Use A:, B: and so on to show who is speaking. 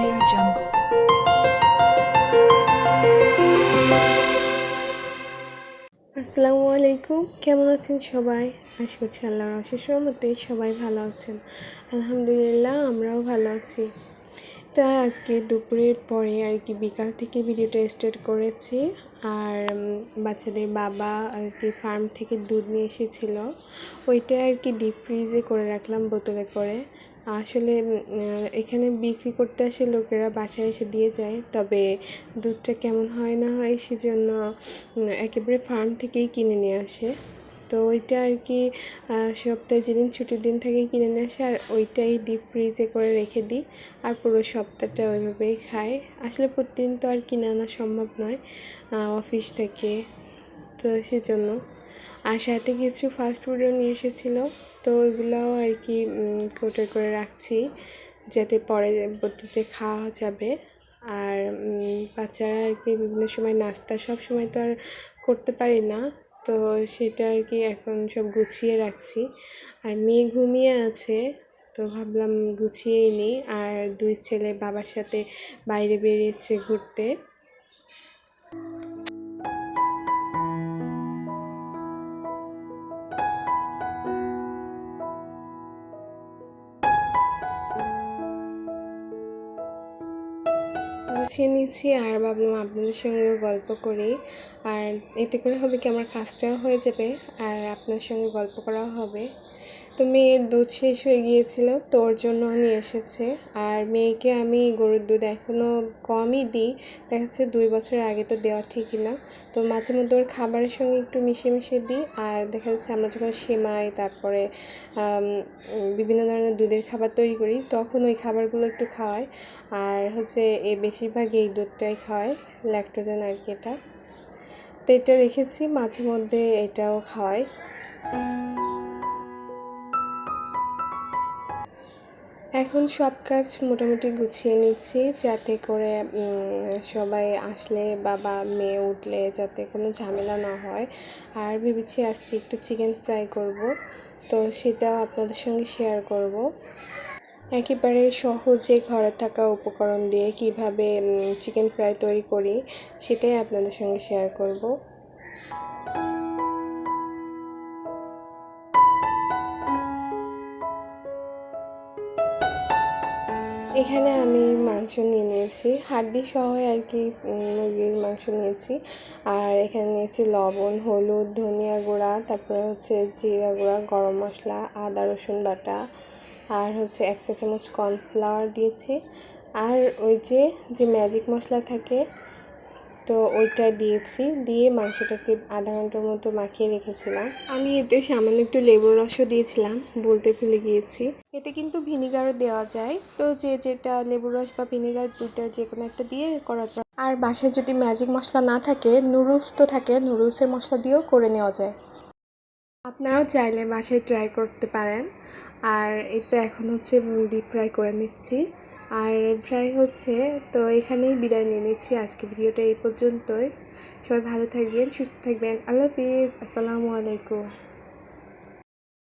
A: Audio Jungle.
B: আসসালামু আলাইকুম। কেমন আছেন সবাই? আশা করছি আল্লাহর অশেষ রহমতে সবাই ভালো আছেন। আলহামদুলিল্লাহ, আমরাও ভালো আছি। তা আজকে দুপুরের পরে আর কি বিকাল থেকে ভিডিওটা স্টার্ট করেছি। আর বাচ্চাদের বাবা আর কি ফার্ম থেকে দুধ নিয়ে এসেছিল। ওইটা আর কি ডিপ ফ্রিজে করে রাখলাম বোতলে করে। আসলে এখানে বিক্রি করতে আসে লোকেরা, বাসায় এসে দিয়ে যায়। তবে দুধটা কেমন হয় না হয় সেজন্য একেবারে ফার্ম থেকেই কিনে নিয়ে আসে। তো ওইটা আর কি সপ্তাহে যেদিন ছুটির দিন থেকে কিনে নিয়ে আসে, আর ওইটাই ডিপ ফ্রিজে করে রেখে দিই। আর পুরো সপ্তাহটা ওইভাবেই খাই আসলে প্রতিদিন তো আর কিনে আনা সম্ভব নয় অফিস থেকে। তো সেজন্য। আর সাথে কিছু ফাস্ট ফুডও নিয়ে এসেছিল। তো ওইগুলোও আর কি কোটে করে রাখছি যাতে পরে পদ্ধতিতে খাওয়া যাবে। আর বাচ্চারা আর কি বিভিন্ন সময় নাস্তা সব সময় তো আর করতে পারি না। তো সেটা আর কি এখন সব গুছিয়ে রাখছি। আর মেয়ে ঘুমিয়ে আছে, তো ভাবলাম গুছিয়েই নিই। আর দুই ছেলে বাবার সাথে বাইরে বেরিয়েছে ঘুরতে। গুছিয়ে নিচ্ছি আর ভাবলাম আপনাদের সঙ্গেও গল্প করি। আর এতে করে হবে কি আমার কাজটাও হয়ে যাবে আর আপনার সঙ্গে গল্প করাও হবে। তো মেয়ের দুধ শেষ হয়ে গিয়েছিল, তো ওর জন্য নিয়ে এসেছে। আর মেয়েকে আমি গরুর দুধ এখনও কমই দিই। দেখা যাচ্ছে দুই বছর আগে তো দেওয়া ঠিকই না। তো মাঝে মধ্যে ওর খাবারের সঙ্গে একটু মিশিয়ে মিশিয়ে দিই। আর দেখা যাচ্ছে আমরা যখন সেমাই, তারপরে বিভিন্ন ধরনের দুধের খাবার তৈরি করি, তখন ওই খাবারগুলো একটু খাওয়াই। আর হচ্ছে এ বেশিরভাগ এই দুধটাই খাওয়াই ল্যাকটোজেন আর কি এটা তো এটা রেখেছি, মাঝে মধ্যে এটাও খাওয়াই। এখন সব কাজ মোটামুটি গুছিয়ে নিচ্ছি, যাতে করে সবাই আসলে বাবা, মেয়ে উঠলে যাতে কোনো ঝামেলা না হয়। আর ভেবেছি আজকে একটু চিকেন ফ্রাই করব, তো সেটাও আপনাদের সঙ্গে শেয়ার করব। একেবারে সহজে ঘরে থাকা উপকরণ দিয়ে কীভাবে চিকেন ফ্রাই তৈরি করি, সেটাই আপনাদের সঙ্গে শেয়ার করব। এখানে আমি মাংস নিয়ে নিয়েছি। হাড্ডি সহ আর কি মুরগির মাংস নিয়েছি। আর এখানে নিয়েছি লবণ, হলুদ, ধনিয়া গুঁড়া, তারপরে হচ্ছে জিরা গুঁড়া, গরম মশলা, আদা, রসুন বাটা। আর হচ্ছে এক চা চামচ কর্নফ্লাওয়ার দিয়েছি। আর ওই যে যে ম্যাজিক মশলা থাকে, তো ওইটা দিয়েছি। দিয়ে মাংসটাকে আধা ঘণ্টার মতো মাখিয়ে রেখেছিলাম। আমি এতে সামান্য একটু লেবুর রসও দিয়েছিলাম, বলতে ভুলে গিয়েছি। এতে কিন্তু ভিনিগারও দেওয়া যায়। তো যে যেটা লেবুর রস বা ভিনিগার দুইটা যে কোনো একটা দিয়ে করা যায়। আর বাসায় যদি ম্যাজিক মশলা না থাকে নুডলস তো থাকে নুডলসের মশলা দিয়েও করে নেওয়া যায়। আপনারাও চাইলে বাসায় ট্রাই করতে পারেন। আর এটা এখন হচ্ছে ডিপ ফ্রাই করে নিচ্ছি। আর ফ্রাই হচ্ছে, তো এখানেই বিদায় নিয়ে নিচ্ছি আজকে ভিডিওটা এই পর্যন্তই। সবাই ভালো থাকবেন, সুস্থ থাকবেন। আল্লাহ হাফিজ, আসসালামু আলাইকুম।